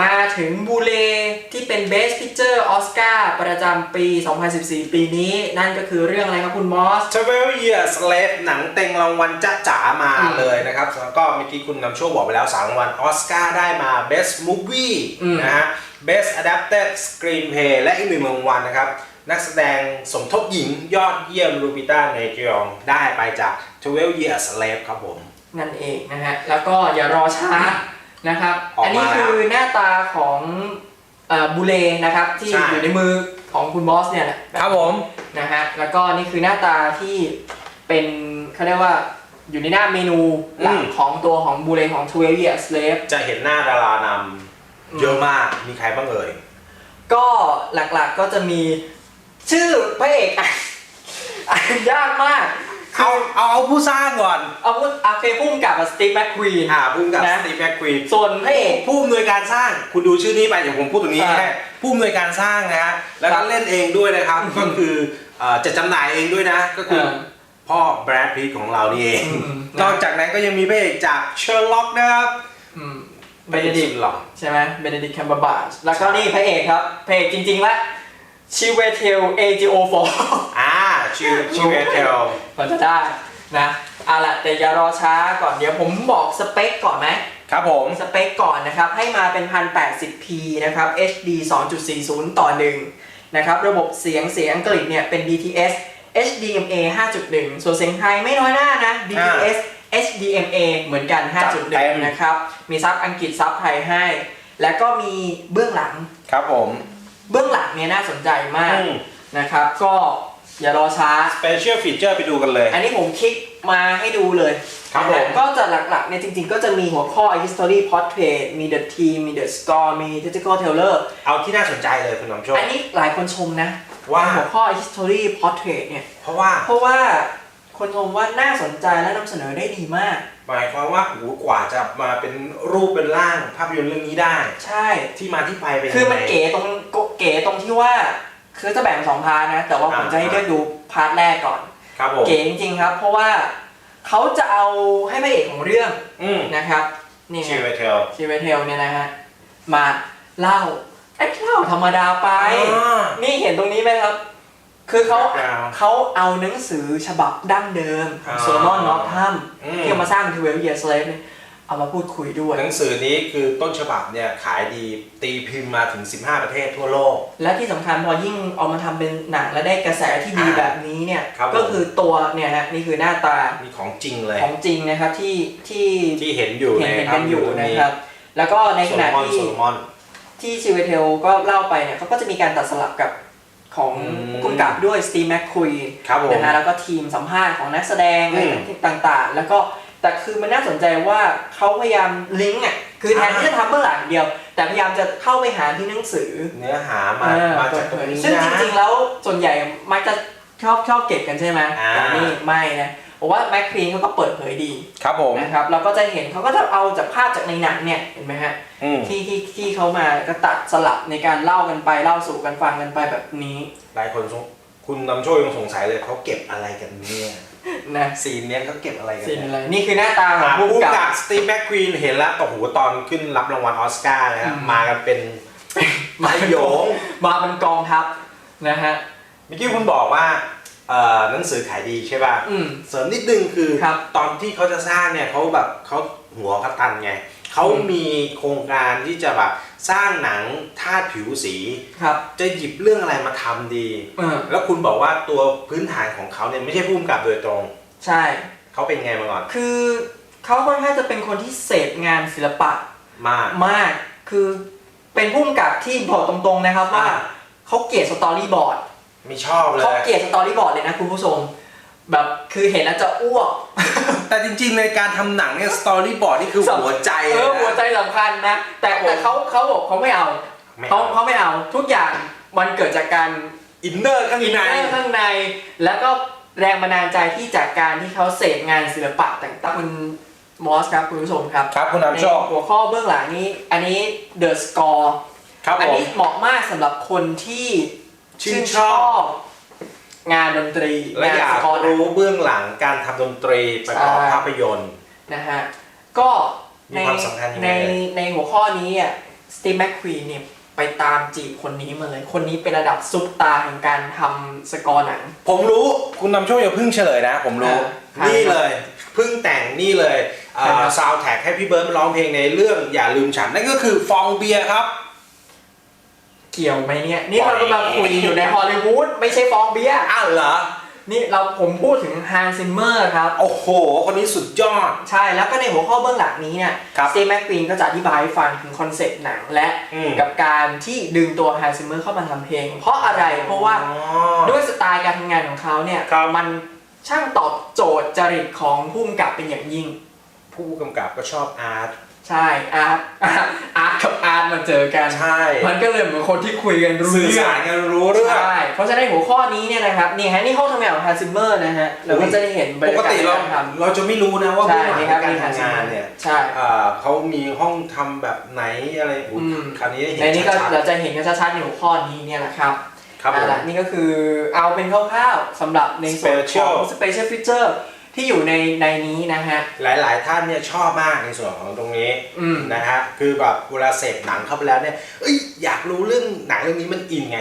มาถึงบูเลที่เป็น Best Picture Oscar ประจำปี 2014 ปีนี้ นั่นก็คือเรื่องอะไรครับคุณมอส 12 Years Slave หนังเต็งรางวัลจ้าจ๋ามาอืมเลยนะครับแล้วก็เมื่อกี้คุณนำโชคบอกไปแล้วสามรางวัลออสการ์ได้มา Best Movie อืมนะฮะ Best Adapted Screenplay และอีกหนึ่งรางวัลนะครับ นักแสดงสมทบหญิงยอดเยี่ยมลูปิต้าเนจยองได้ไปจาก 12 Years Slave ครับผม นั่นเองนะฮะ แล้วก็อย่ารอช้า นะครับออกมาอันนี้คือหน้าตาของเอ่อบูเลนะครับที่ใช่ อยู่ในมือของคุณบอสเนี่ยแหละครับผม นะฮะแล้วก็นี่คือหน้าตาที่เป็นเขาเรียกว่าอยู่ในหน้าเมนูหลักอืม ของตัวของบูเลของ12 Years Slave จะเห็นหน้าดารานอืมำเยอะมากมีใครบ้างเอ่ย ก็หลักๆก็จะมีชื่อพระเอกอะอ่านยากมาก เอาเอาเอาผู้สร้างก่อน เอาพูดอาเคพุ่มกับสตีฟแมคควีน อ่าพุ่มกับนะ สตีฟแม็กควีนส่วนพระเอก ผู้อำนวยการสร้างคุณดูชื่อนี้ไปเดี๋ยวผมพูดตรงนี้อ่าแค่ผู้อำนวยการสร้างนะฮะแล้วครัก็บเล่นเองด้วยนะครับ ก็คือเอ่อจะจำหน่ายเองด้วยนะ ก็คือเออพ่อแบรดพีทของเรานี่เองอืมนอกจากนั้นก็ยังมีพระเอกจากเชอร์ล็อกนะครับอืมเบนดิกหรอ ใช่ไหมเบนเดดิกแคมเบอร์บาชแล้วก็ใช่นี่พระเอกครับพระเอกจริงๆและชิเวเทล AGO4 อ่า ชื่อชื่อเอเทลมันจะได้นะเอาล่ะแต่อย่ารอช้าก่อนเดี๋ยวผมบอกสเปคก่อนไหมครับผม สเปคก่อนนะครับ ให้มาเป็น 1080p นะครับ HD 2.40 ต่อ 1 นะครับ ระบบเสียงเสียงอังกฤษเนี่ยเป็น DTS HDMA 5.1 ส่วนเสียงไทยไม่น้อยหน้านะ DTS HDMA เหมือนกัน 5.1 นะครับ มีซับอังกฤษซับไทยให้ แล้วก็มีเบื้องหลัง ครับผม เบื้องหลังเนี่ยน่าสนใจมากอืมนะครับ ก็ อย่ารอช้า Special Feature ไปดูกันเลย อันนี้ผมคลิกมาให้ดูเลยครับนะฮะผม ก็จะหลักๆเนี่ยจริงๆ ก็จะมีหัวข้อ history portrait มี the team มี the score มี tactical trailer เอาที่น่าสนใจเลยคุณน้ำโชค อันนี้หลายคนชมนะว่า หัวข้อ history portrait เนี่ย เพราะว่าเพราะว่าคนชมว่าน่าสนใจและนำเสนอได้ดีมาก หมายความว่าหูกว่าจะมาเป็นรูปเป็นร่างภาพยนตร์เรื่องนี้ได้ ใช่ ที่มาที่ไปเป็นคือยังมันไง เก๋ตรงเก๋ตรงที่ว่า คือจะแบ่งเป็นสองพาร์ทนะ แต่ว่าผมอ่าจะให้เลือกดูพาร์ทแรกก่อน ครับผมเก๋จริงๆครับ เพราะว่าเขาจะเอาให้พระเอกของเรื่องอืมนะครับ นี่ไงชื่อเวเทลชีเวเทลเนี่ยนะฮะมาเล่าไอ้เล่าธรรมดาไปอ่านี่เห็นตรงนี้ไหมครับ คือเขา Background เขาเอาหนังสือฉบับดั้งเดิมของอ่าโซโลมอนนอตทัมอืมที่เอามาสร้างเป็นทเวลเยียร์สเลฟเนี่ย เอามาพูดคุยด้วย หนังสือนี้คือต้นฉบับเนี่ยขายดีตีพิมพ์มาถึง 15 ประเทศทั่วโลก และที่สำคัญพอยิ่งเอามาทำเป็นหนังและได้กระแสที่ดีอ่าแบบนี้เนี่ย ครับผม ก็คือตัวเนี่ยฮะนี่คือหน้าตามีของจริงเลย ของจริงนะครับที่ที่ที่เห็นอยู่เห็นในเห็นภากัพนยอยู่นตร์นะนี้ครับ แล้วก็ในโซขโลณะมอนที่ โซโลมอน ที่ชิเวเทลก็เล่าไปเนี่ยเขาก็จะมีการตัดสลับกับของอืมผู้กำกับด้วยสตี v แมคคุยครับผมนะฮะแล้วก็ทีมสัมภาษณ์ของนักแสดงอืม ต่างๆ แล้วก็ แต่คือมันน่าสนใจว่าเขาพยายามลิงก์อะคือแทนที่จะทำเบื้องหลังอย่างเดียว แต่พยายามจะเข้าไปหาที่หนังสือเนื้อหามาเออมาจากตรงนี้ซึ่งนะจริงๆแล้วส่วนใหญ่มักจะชอบชอบเก็บกันใช่ไหมอ่า แต่นี่ไม่นะผมว่าแม็กควีนเขาก็เปิดเผยดีครับผมนะครับเราก็จะเห็นเขาก็จะเอาจากภาพจากในหนังเนี่ยเห็นไหมฮะ อืมที่ที่ที่เขามาก็ตัดสลับในการเล่ากันไปเล่าสู่กันฟังกันไปแบบนี้ หลายคนสงคุณนำโชคยังสงสัยเลยเขาเก็บอะไรกันเนี่ย นะซีนเนี้ยเขาเก็บอะไรกันสิ่งเนี่ยอะไร นี่คือหน้าตาของอ่าผู้ผู้กำกำกักับบสตีฟแม็กควีนเห็นแล้วต่อหูตอนขึ้นรับรางวัลออสการ์นะครับอืม มากันเป็นมาขโยงมาเป็นกองทัพนะฮะ เมื่อกี้คุณบอกว่าเอ่อหนังสือขายดีใช่ป่ะ อืม เสริมนิดนึงคือครับตอนที่เขาจะสร้างเนี่ยเขาแบบเขาหัวเขาตันไง เขาอืมมีโครงการที่จะแบบสร้างหนังธาตุผิวสี ครับ จะหยิบเรื่องอะไรมาทำดี เออ แล้วคุณบอกว่าตัวพื้นฐานของเขาเนี่ยไม่ใช่ผู้กำกับโดยตรง ใช่ เขาเป็นไงมาก่อนคือเขาค่อนข้างจะเป็นคนที่เสพงานศิลปะมาก มาก คือเป็นผู้กำกับที่บอกตรงๆนะครับว่าอ่า เขาเกลียดสตอรี่บอร์ดไม่ชอบเลเขาย เกลียดสตอรี่บอร์ดเลยนะคุณผู้ชม แบบคือเห็นแล้วจะอ้วก แต่จริงๆ ในการทำหนังเนี่ยสตอรี่บอร์ดนี่คือหัวใจเอเลยอหัวใจนะสำคัญนะ แต่ครับผม แต่เขาเขาบอกเขาไม่เอาไม่เขาเอา เขาไม่เอาทุกอย่างมันเกิดจากการอินเนอร์ข้างอินในเนอร์ข้างใน แล้วก็แรงบันดาลใจที่จากการที่เขาเสพงานศิลปะต่างๆคุณมอสครับคุณผู้ชมครับครับคุณในนำโชคหัวข้อเบื้องหลังนี้ อันนี้ The Score ครับอันผมนี้เหมาะมากสำหรับคนที่ชื่นชอบ งานดนตรีและอยากสกอร์รู้เบื้องหลังการทำดนตรีประกอบใช่ภาพยนตร์นะฮะก็มีความสำคัญยังไงในเอ่ยในหัวข้อนี้อะสตีฟแมคควีนเนี่ยไปตามจีบคนนี้มาเลย คนนี้เป็นระดับซุปตาร์แห่งการทำสกอร์หนัง ผมรู้คุณนำโชคอย่าเพิ่งเฉลยนะ ผมรู้อ่านี่เลยเพิ่งแต่งนี่เลยใช่ครับซาวแท็กให้พี่เบิร์ดมาร้องเพลงในเรื่องอย่าลืมฉัน นั่นก็คือฟองเบียร์ครับ เกี่ยวไหมเนี่ย นี่เรากำลังคุยอยู่ในฮอลลีวูดไม่ใช่ฟองเบียร์อ้าวเหรอ นี่เราผมพูดถึงฮันซิมเมอร์ครับ โอ้โห คนนี้สุดยอด ใช่แล้วก็ในหัวข้อเบื้องหลังนี้เนี่ยครับสตีฟแมคควีนก็จะอธิบายให้ฟังถึงคอนเซ็ปต์หนังและอืม กับการที่ดึงตัวฮันซิมเมอร์เข้ามาทำเพลง เพราะอะไรเพราะว่า อ๋อ ด้วยสไตล์การทำงานของเขาเนี่ยครับ มันช่างตอบโจทย์จริตของผู้กำกับเป็นอย่างยิ่ง ผู้กำกับก็ชอบอาร์ต ใช่อาร์ตอาร์ตกับอาร์ตมาเจอกันใช่ มันก็เลยเหมือนคนที่คุยกันรู้สื่อเรื่องสารกันรู้เรื่อง ใช่เพราะฉะนั้นหัวข้อนี้เนี่ยนะครับนี่ฮะนี่ห้องทำงานของฮันซิมเมอร์นะฮะเราก็จะได้เห็นบรรปยากกาศติเราการทำ เราจะไม่รู้นะว่าใช่เบื้องหลังนี่ครับการมีฮันทำซิมงาเมอนร์เนี่ยใช่ เอ่อเขามีห้องทำแบบไหนอะไรอุ๊ยอืม คราวนี้ได้เห็นในนี้ก็ชัดเราจะเห็นกันชัดๆในหัวข้อนี้เนี่ยแหละครับๆครับผเอามล่ะนี่ก็คือเอาเป็นคร่าวๆสำหรับในส่วนของ Special special feature ที่อยู่ในในนี้นะฮะ หลายๆ ท่านเนี่ยชอบมากในส่วนของตรงนี้อืม นะฮะคือแบบเวลาเสพหนังเข้าไปแล้วเนี่ยเอ้ยอยากรู้เรื่องหนังเรื่องนี้มันอินไง